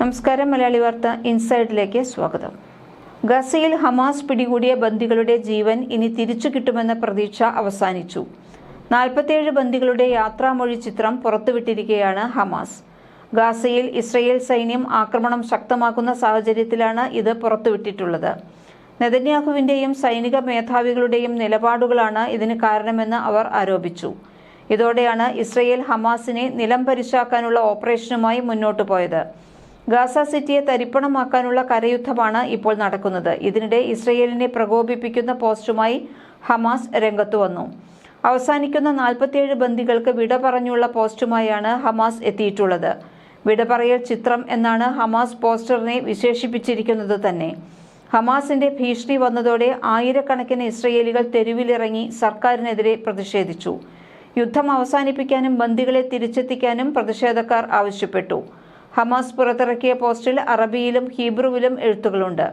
നമസ്കാരം മലയാളി വാർത്ത ഇൻസൈഡിലേക്ക് സ്വാഗതം. ഗസയിൽ ഹമാസ് പിടികൂടിയ ബന്ദികളുടെ ജീവൻ ഇനി തിരിച്ചു കിട്ടുമെന്ന പ്രതീക്ഷ അവസാനിച്ചു. നാൽപ്പത്തിയേഴ് ബന്ദികളുടെ യാത്രാമൊഴി ചിത്രം പുറത്തുവിട്ടിരിക്കുകയാണ് ഹമാസ്. ഗാസയിൽ ഇസ്രയേൽ സൈന്യം ആക്രമണം ശക്തമാക്കുന്ന സാഹചര്യത്തിലാണ് ഇത് പുറത്തുവിട്ടിട്ടുള്ളത്. നെതന്യാഹുവിന്റെയും സൈനിക മേധാവികളുടെയും നിലപാടുകളാണ് ഇതിന് കാരണമെന്ന് അവർ ആരോപിച്ചു. ഇതോടെയാണ് ഇസ്രയേൽ ഹമാസിനെ നിലം പരിശാക്കാനുള്ള ഓപ്പറേഷനുമായി മുന്നോട്ടു പോയത്. ഗാസ സിറ്റിയെ തരിപ്പണമാക്കാനുള്ള കരയുദ്ധമാണ് ഇപ്പോൾ നടക്കുന്നത്. ഇതിനിടെ ഇസ്രയേലിനെ പ്രകോപിപ്പിക്കുന്ന പോസ്റ്റുമായി ഹമാസ് രംഗത്തു വന്നു. അവസാനിക്കുന്ന നാൽപ്പത്തിയേഴ് ബന്ദികൾക്ക് വിട പറഞ്ഞുള്ള പോസ്റ്റുമായാണ് ഹമാസ് എത്തിയിട്ടുള്ളത്. വിട പറയൽ ചിത്രം എന്നാണ് ഹമാസ് പോസ്റ്ററിനെ വിശേഷിപ്പിച്ചിരിക്കുന്നത് തന്നെ. ഹമാസിന്റെ ഭീഷണി വന്നതോടെ ആയിരക്കണക്കിന് ഇസ്രയേലികൾ തെരുവിലിറങ്ങി സർക്കാരിനെതിരെ പ്രതിഷേധിച്ചു. യുദ്ധം അവസാനിപ്പിക്കാനും ബന്ദികളെ തിരിച്ചെത്തിക്കാനും പ്രതിഷേധക്കാർ ആവശ്യപ്പെട്ടു. ഹമാസ് പുറത്തിറക്കിയ പോസ്റ്റിൽ അറബിയിലും ഹീബ്രുവിലും എഴുത്തുകളുണ്ട്.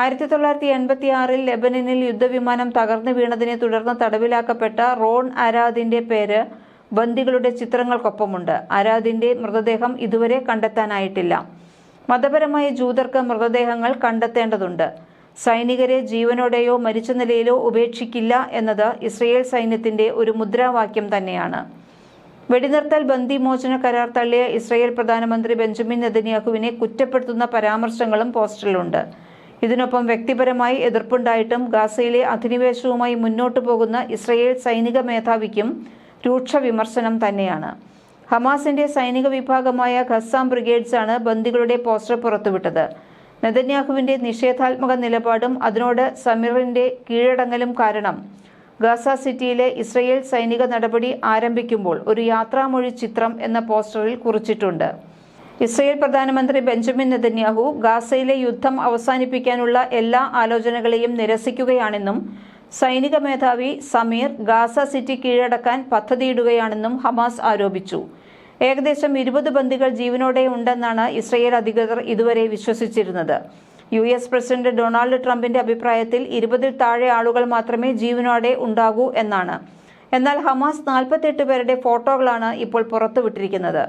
ആയിരത്തി തൊള്ളായിരത്തി എൺപത്തി ആറിൽ ലെബനനിൽ യുദ്ധവിമാനം തകർന്നു വീണതിനെ തുടർന്ന് തടവിലാക്കപ്പെട്ട റോൺ അരാദിന്റെ പേര് ബന്ദികളുടെ ചിത്രങ്ങൾക്കൊപ്പമുണ്ട്. അരാദിന്റെ മൃതദേഹം ഇതുവരെ കണ്ടെത്താനായിട്ടില്ല. മതപരമായ ജൂതർക്ക് മൃതദേഹങ്ങൾ കണ്ടെത്തേണ്ടതുണ്ട്. സൈനികരെ ജീവനോടെയോ മരിച്ച നിലയിലോ ഉപേക്ഷിക്കില്ല എന്നത് ഇസ്രയേൽ സൈന്യത്തിന്റെ ഒരു മുദ്രാവാക്യം തന്നെയാണ്. വെടിനിർത്തൽ ബന്ദിമോചന കരാർ തള്ളിയ ഇസ്രയേൽ പ്രധാനമന്ത്രി ബെഞ്ചമിൻ നെതന്യാഹുവിനെ കുറ്റപ്പെടുത്തുന്ന പരാമർശങ്ങളും പോസ്റ്ററിലുണ്ട് ഇതിനൊപ്പം വ്യക്തിപരമായി എതിർപ്പുണ്ടായിട്ടും ഗാസയിലെ അധിനിവേശവുമായി മുന്നോട്ടു പോകുന്ന ഇസ്രയേൽ സൈനിക മേധാവിക്കും രൂക്ഷ വിമർശനം തന്നെയാണ്. ഹമാസിന്റെ സൈനിക വിഭാഗമായ ഖസാം ബ്രിഗേഡ്സ് ആണ് ബന്ദികളുടെ പോസ്റ്റർ പുറത്തുവിട്ടത്. നെതന്യാഹുവിന്റെ നിഷേധാത്മക നിലപാടും അതിനോട് സമീറിന്റെ കീഴടങ്ങലും കാരണം ഗാസ സിറ്റിയിലെ ഇസ്രയേൽ സൈനിക നടപടി ആരംഭിക്കുമ്പോൾ ഒരു യാത്രാമൊഴി ചിത്രം എന്ന പോസ്റ്ററിൽ കുറിച്ചിട്ടുണ്ട്. ഇസ്രയേൽ പ്രധാനമന്ത്രി ബെഞ്ചമിൻ നെതന്യാഹു ഗാസയിലെ യുദ്ധം അവസാനിപ്പിക്കാനുള്ള എല്ലാ ആലോചനകളെയും നിരസിക്കുകയാണെന്നും സൈനിക മേധാവി സമീർ ഗാസ സിറ്റി കീഴടക്കാൻ പദ്ധതിയിടുകയാണെന്നും ഹമാസ് ആരോപിച്ചു. ഏകദേശം ഇരുപത് ബന്ദികൾ ജീവനോടെ ഉണ്ടെന്നാണ് ഇസ്രയേൽ അധികൃതർ ഇതുവരെ വിശ്വസിച്ചിരുന്നത്. യു എസ് പ്രസിഡന്റ് ഡൊണാൾഡ് ട്രംപിന്റെ അഭിപ്രായത്തിൽ ഇരുപതിൽ താഴെ ആളുകൾ മാത്രമേ ജീവനോടെ ഉണ്ടാകൂ എന്നാണ്. എന്നാൽ ഹമാസ് നാൽപ്പത്തെട്ട് പേരുടെ ഫോട്ടോകളാണ് ഇപ്പോൾ പുറത്തുവിട്ടിരിക്കുന്നത്.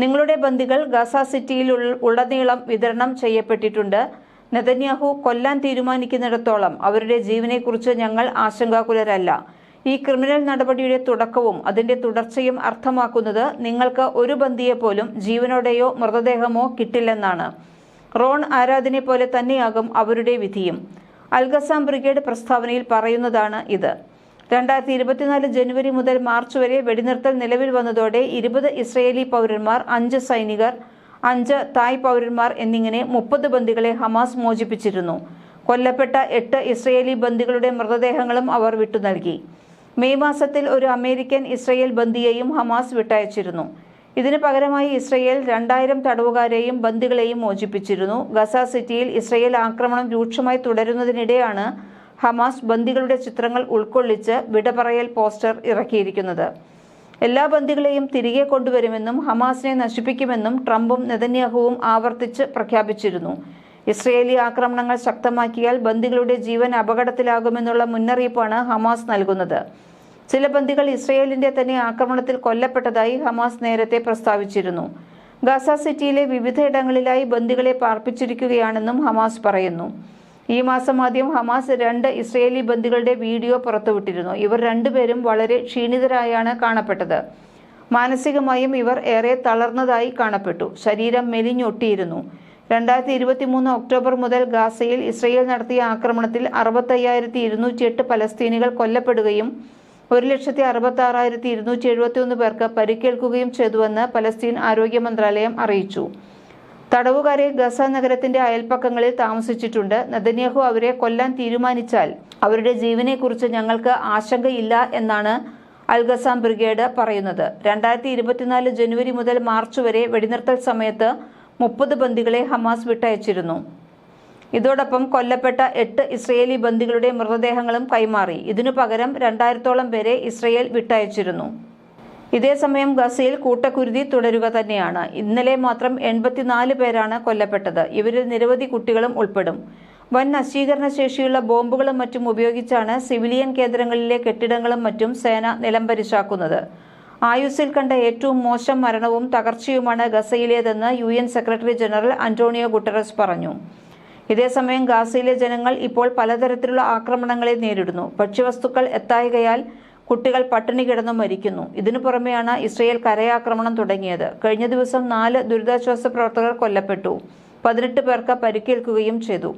നിങ്ങളുടെ ബന്ദികൾ ഗസ സിറ്റിയിൽ ഉടനീളം വിതരണം ചെയ്യപ്പെട്ടിട്ടുണ്ട്. നെതന്യാഹു കൊല്ലാൻ തീരുമാനിക്കുന്നിടത്തോളം അവരുടെ ജീവനെക്കുറിച്ച് ഞങ്ങൾ ആശങ്കാകുലരല്ല. ഈ ക്രിമിനൽ നടപടിയുടെ തുടക്കവും അതിന്റെ തുടർച്ചയും അർത്ഥമാക്കുന്നത് നിങ്ങൾക്ക് ഒരു ബന്ദിയെ പോലും ജീവനോടെയോ മൃതദേഹമോ കിട്ടില്ലെന്നാണ്. റോൺ ആരാധനെ പോലെ തന്നെയാകും അവരുടെ വിധിയും. അൽഗസാം ബ്രിഗേഡ് പ്രസ്താവനയിൽ പറയുന്നതാണ് ഇത്. രണ്ടായിരത്തി ഇരുപത്തിനാല് ജനുവരി മുതൽ മാർച്ച് വരെ വെടിനിർത്തൽ നിലവിൽ വന്നതോടെ ഇരുപത് ഇസ്രയേലി പൗരന്മാർ അഞ്ച് സൈനികർ അഞ്ച് തായ് പൗരന്മാർ എന്നിങ്ങനെ മുപ്പത് ബന്ദികളെ ഹമാസ് മോചിപ്പിച്ചിരുന്നു. കൊല്ലപ്പെട്ട എട്ട് ഇസ്രയേലി ബന്ദികളുടെ മൃതദേഹങ്ങളും അവർ വിട്ടു നൽകി. മെയ് മാസത്തിൽ ഒരു അമേരിക്കൻ ഇസ്രയേൽ ബന്ദിയെയും ഹമാസ് വിട്ടയച്ചിരുന്നു. ഇതിന് പകരമായി ഇസ്രയേൽ രണ്ടായിരം തടവുകാരെയും ബന്ദികളെയും മോചിപ്പിച്ചിരുന്നു. ഗസ സിറ്റിയിൽ ഇസ്രയേൽ ആക്രമണം രൂക്ഷമായി തുടരുന്നതിനിടെയാണ് ഹമാസ് ബന്ദികളുടെ ചിത്രങ്ങൾ ഉൾക്കൊള്ളിച്ച് വിടപറയൽ പോസ്റ്റർ ഇറക്കിയിരിക്കുന്നത്. എല്ലാ ബന്ദികളെയും തിരികെ കൊണ്ടുവരുമെന്നും ഹമാസിനെ നശിപ്പിക്കുമെന്നും ട്രംപും നെതന്യാഹുവും ആവർത്തിച്ച് പ്രഖ്യാപിച്ചിരുന്നു. ഇസ്രയേലി ആക്രമണങ്ങൾ ശക്തമാക്കിയാൽ ബന്ദികളുടെ ജീവൻ അപകടത്തിലാകുമെന്നുള്ള മുന്നറിയിപ്പാണ് ഹമാസ് നൽകുന്നത്. ചില ബന്ദികൾ ഇസ്രയേലിന്റെ തന്നെ ആക്രമണത്തിൽ കൊല്ലപ്പെട്ടതായി ഹമാസ് നേരത്തെ പ്രസ്താവിച്ചിരുന്നു. ഗസ സിറ്റിയിലെ വിവിധ വിവിധയിടങ്ങളിലായി ബന്ദികളെ പാർപ്പിച്ചിരിക്കുകയാണെന്നും ഹമാസ് പറയുന്നു. ഈ മാസം ആദ്യം ഹമാസ് രണ്ട് ഇസ്രയേലി ബന്ദികളുടെ വീഡിയോ പുറത്തുവിട്ടിരുന്നു. ഇവർ രണ്ടുപേരും വളരെ ക്ഷീണിതരായാണ് കാണപ്പെട്ടത്. മാനസികമായും ഇവർ ഏറെ തളർന്നതായി കാണപ്പെട്ടു. ശരീരം മെലിഞ്ഞൊട്ടിയിരുന്നു. രണ്ടായിരത്തി ഇരുപത്തി മൂന്ന് ഒക്ടോബർ മുതൽ ഗാസയിൽ ഇസ്രയേൽ നടത്തിയ ആക്രമണത്തിൽ അറുപത്തയ്യായിരത്തി ഇരുന്നൂറ്റി എട്ട് പലസ്തീനികൾ കൊല്ലപ്പെടുകയും ഒരു ലക്ഷത്തി അറുപത്തി ആറായിരത്തി ഇരുന്നൂറ്റി എഴുപത്തി ഒന്ന് പേർക്ക് പരിക്കേൽക്കുകയും ചെയ്തുവെന്ന് പലസ്തീൻ ആരോഗ്യ മന്ത്രാലയം അറിയിച്ചു. തടവുകാരെ ഗസ നഗരത്തിന്റെ അയൽപ്പക്കങ്ങളിൽ താമസിച്ചിട്ടുണ്ട്. നദന്യാഹു അവരെ കൊല്ലാൻ തീരുമാനിച്ചാൽ അവരുടെ ജീവനെക്കുറിച്ച് ഞങ്ങൾക്ക് ആശങ്കയില്ല എന്നാണ് അൽഗസാം ബ്രിഗേഡ് പറയുന്നത്. രണ്ടായിരത്തി ഇരുപത്തിനാല് ജനുവരി മുതൽ മാർച്ച് വരെ വെടിനിർത്തൽ സമയത്ത് മുപ്പത് ബന്ദികളെ ഹമാസ് വിട്ടയച്ചിരുന്നു. ഇതോടൊപ്പം കൊല്ലപ്പെട്ട എട്ട് ഇസ്രയേലി ബന്ദികളുടെ മൃതദേഹങ്ങളും കൈമാറി. ഇതിനു പകരം രണ്ടായിരത്തോളം പേരെ ഇസ്രയേൽ വിട്ടയച്ചിരുന്നു. ഇതേസമയം ഗസയിൽ കൂട്ടക്കുരുതി തുടരുക തന്നെയാണ്. ഇന്നലെ മാത്രം എൺപത്തിനാല് പേരാണ് കൊല്ലപ്പെട്ടത്. ഇവരിൽ നിരവധി കുട്ടികളും ഉൾപ്പെടും. വൻ നശീകരണ ശേഷിയുള്ള ബോംബുകളും മറ്റും ഉപയോഗിച്ചാണ് സിവിലിയൻ കേന്ദ്രങ്ങളിലെ കെട്ടിടങ്ങളും മറ്റും സേന നിലംപരിശാക്കുന്നത് ആയുസ്സിൽ കണ്ട ഏറ്റവും മോശം മരണവും തകർച്ചയുമാണ് ഗസയിലേതെന്ന് U secretary general Antonio Guterres പറഞ്ഞു. ഇതേസമയം ഗാസയിലെ ജനങ്ങൾ ഇപ്പോൾ പലതരത്തിലുള്ള ആക്രമണങ്ങളെ നേരിടുന്നു. ഭക്ഷ്യവസ്തുക്കൾ എത്തായകയാൽ കുട്ടികൾ പട്ടിണി കിടന്നു മരിക്കുന്നു. ഇതിനു പുറമെയാണ് ഇസ്രയേൽ കരയാക്രമണം തുടങ്ങിയത്. കഴിഞ്ഞ ദിവസം നാല് ദുരിതാശ്വാസ പ്രവർത്തകർ കൊല്ലപ്പെട്ടു. പതിനെട്ട് പേർക്ക് പരിക്കേൽക്കുകയും ചെയ്തു.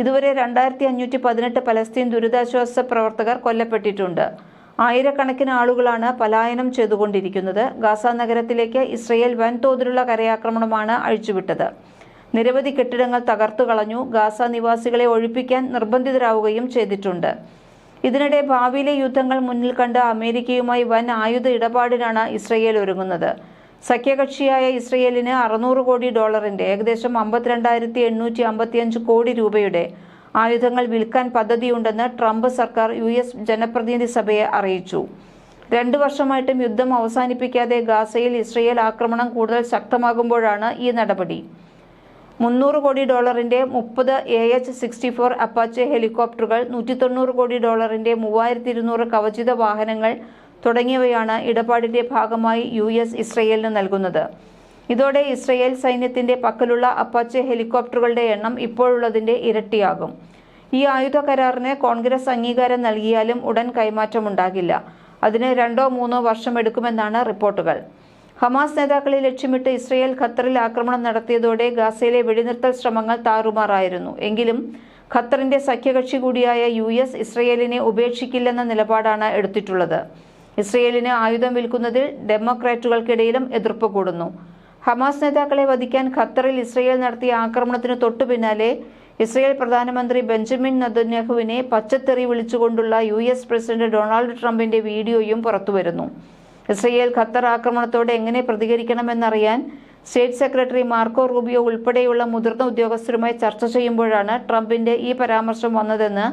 ഇതുവരെ രണ്ടായിരത്തി അഞ്ഞൂറ്റി പതിനെട്ട് പലസ്തീൻ ദുരിതാശ്വാസ പ്രവർത്തകർ കൊല്ലപ്പെട്ടിട്ടുണ്ട്. ആയിരക്കണക്കിന് ആളുകളാണ് പലായനം ചെയ്തുകൊണ്ടിരിക്കുന്നത്. ഗാസ നഗരത്തിലേക്ക് ഇസ്രയേൽ വൻതോതിലുള്ള കരയാക്രമണമാണ് അഴിച്ചുവിട്ടത്. നിരവധി കെട്ടിടങ്ങൾ തകർത്തു കളഞ്ഞു. ഗാസ നിവാസികളെ ഒഴിപ്പിക്കാൻ നിർബന്ധിതരാവുകയും ചെയ്തിട്ടുണ്ട്. ഇതിനിടെ ഭാവിയിലെ യുദ്ധങ്ങൾ മുന്നിൽ കണ്ട് അമേരിക്കയുമായി വൻ ആയുധ ഇടപാടിനാണ് ഇസ്രയേൽ ഒരുങ്ങുന്നത്. സഖ്യകക്ഷിയായ ഇസ്രയേലിന് അറുന്നൂറ് കോടി ഡോളറിന്റെ ഏകദേശം അമ്പത്തിരണ്ടായിരത്തി എണ്ണൂറ്റി അമ്പത്തിയഞ്ച് കോടി രൂപയുടെ ആയുധങ്ങൾ വിൽക്കാൻ പദ്ധതിയുണ്ടെന്ന് ട്രംപ് സർക്കാർ യു എസ് ജനപ്രതിനിധി സഭയെ അറിയിച്ചു. രണ്ടു വർഷമായിട്ടും യുദ്ധം അവസാനിപ്പിക്കാതെ ഗാസയിൽ ഇസ്രയേൽ ആക്രമണം കൂടുതൽ ശക്തമാകുമ്പോഴാണ് ഈ നടപടി. മുന്നൂറ് കോടി ഡോളറിന്റെ മുപ്പത് A H sixty four Apache ഹെലികോപ്റ്ററുകൾ നൂറ്റി തൊണ്ണൂറ് കോടി ഡോളറിന്റെ മൂവായിരത്തി ഇരുന്നൂറ് കവചിത വാഹനങ്ങൾ തുടങ്ങിയവയാണ് ഇടപാടിന്റെ ഭാഗമായി യു എസ് ഇസ്രയേലിന് നൽകുന്നത്. ഇതോടെ ഇസ്രയേൽ സൈന്യത്തിന്റെ പക്കലുള്ള അപ്പാച്ചെ ഹെലികോപ്റ്ററുകളുടെ എണ്ണം ഇപ്പോഴുള്ളതിന്റെ ഇരട്ടിയാകും. ഈ ആയുധ കരാറിന് കോൺഗ്രസ് അംഗീകാരം നൽകിയാലും ഉടൻ കൈമാറ്റമുണ്ടാകില്ല. അതിന് രണ്ടോ മൂന്നോ വർഷമെടുക്കുമെന്നാണ് റിപ്പോർട്ടുകൾ. ഹമാസ് നേതാക്കളെ ലക്ഷ്യമിട്ട് ഇസ്രയേൽ ഖത്തറിൽ ആക്രമണം നടത്തിയതോടെ ഗാസയിലെ വെടിനിർത്തൽ ശ്രമങ്ങൾ താറുമാറായിരുന്നു. എങ്കിലും ഖത്തറിന്റെ സഖ്യകക്ഷി കൂടിയായ യു എസ് ഇസ്രയേലിനെ ഉപേക്ഷിക്കില്ലെന്ന നിലപാടാണ് എടുത്തിട്ടുള്ളത്. ഇസ്രയേലിന് ആയുധം വിൽക്കുന്നതിൽ ഡെമോക്രാറ്റുകൾക്കിടയിലും എതിർപ്പ് കൂടുന്നു. ഹമാസ് നേതാക്കളെ വധിക്കാൻ ഖത്തറിൽ ഇസ്രയേൽ നടത്തിയ ആക്രമണത്തിന് തൊട്ടു പിന്നാലെ ഇസ്രയേൽ പ്രധാനമന്ത്രി ബെഞ്ചമിൻ നദന്യാഹുവിനെ പച്ചത്തെറി വിളിച്ചുകൊണ്ടുള്ള യു എസ് പ്രസിഡന്റ് ഡൊണാൾഡ് ട്രംപിന്റെ വീഡിയോയും പുറത്തുവരുന്നു. ഇസ്രയേൽ ഖത്തർ ആക്രമണത്തോട് എങ്ങനെ പ്രതികരിക്കണമെന്നറിയാൻ സ്റ്റേറ്റ് സെക്രട്ടറി മാർക്കോ റൂബിയോ ഉൾപ്പെടെയുള്ള മുതിർന്ന ഉദ്യോഗസ്ഥരുമായി ചർച്ച ചെയ്യുമ്പോഴാണ് ട്രംപിന്റെ ഈ പരാമർശം വന്നതെന്ന്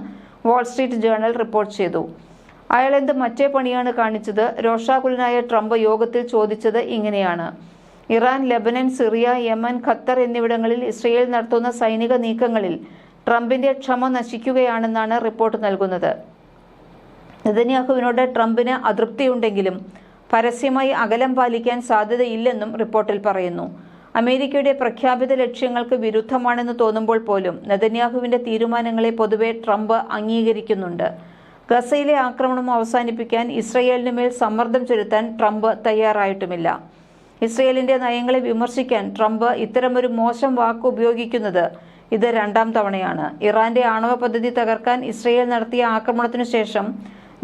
വാൾസ്ട്രീറ്റ് ജേണൽ റിപ്പോർട്ട് ചെയ്തു. അയാൾ എന്ത് മറ്റേ പണിയാണ് കാണിച്ചത്? രോഷാകുലനായ ട്രംപ് യോഗത്തിൽ ചോദിച്ചത് ഇങ്ങനെയാണ്. Iran Lebanon Syria Yemen Qatar എന്നിവിടങ്ങളിൽ ഇസ്രയേൽ നടത്തുന്ന സൈനിക നീക്കങ്ങളിൽ ട്രംപിന്റെ ക്ഷമ നശിക്കുകയാണെന്നാണ് റിപ്പോർട്ട് നൽകുന്നത്. നെതന്യാഹുവിനോട് ട്രംപിന് അതൃപ്തിയുണ്ടെങ്കിലും പരസ്യമായി അകലം പാലിക്കാൻ സാധ്യതയില്ലെന്നും റിപ്പോർട്ടിൽ പറയുന്നു. അമേരിക്കയുടെ പ്രഖ്യാപിത ലക്ഷ്യങ്ങൾക്ക് വിരുദ്ധമാണെന്ന് തോന്നുമ്പോൾ പോലും നെതന്യാഹുവിന്റെ തീരുമാനങ്ങളെ പൊതുവെ ട്രംപ് അംഗീകരിക്കുന്നുണ്ട്. ഗസയിലെ ആക്രമണം അവസാനിപ്പിക്കാൻ ഇസ്രയേലിന് മേൽ സമ്മർദ്ദം ചെലുത്താൻ ട്രംപ് തയ്യാറായിട്ടുമില്ല. ഇസ്രയേലിന്റെ നയങ്ങളെ വിമർശിക്കാൻ ട്രംപ് ഇത്തരമൊരു മോശം വാക്ക് ഉപയോഗിക്കുന്നത് ഇത് രണ്ടാം തവണയാണ്. ഇറാന്റെ ആണവ പദ്ധതി തകർക്കാൻ ഇസ്രയേൽ നടത്തിയ ആക്രമണത്തിനു ശേഷം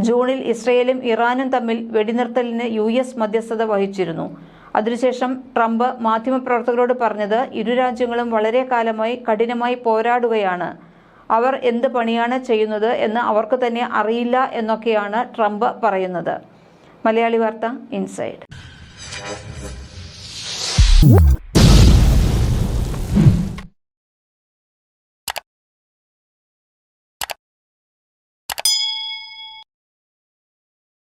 ജൂണിൽ ഇസ്രയേലും ഇറാനും തമ്മിൽ വെടിനിർത്തലിന് യു എസ് മധ്യസ്ഥത വഹിച്ചിരുന്നു. അതിനുശേഷം ട്രംപ് മാധ്യമപ്രവർത്തകരോട് പറഞ്ഞത് ഇരു രാജ്യങ്ങളും വളരെ കാലമായി കഠിനമായി പോരാടുകയാണ്. അവർ എന്ത് പണിയാണ് ചെയ്യുന്നത് എന്ന് അവർക്ക് തന്നെ അറിയില്ല എന്നൊക്കെയാണ് ട്രംപ് പറയുന്നത്. മലയാളി വാർത്ത ഇൻസൈഡ്.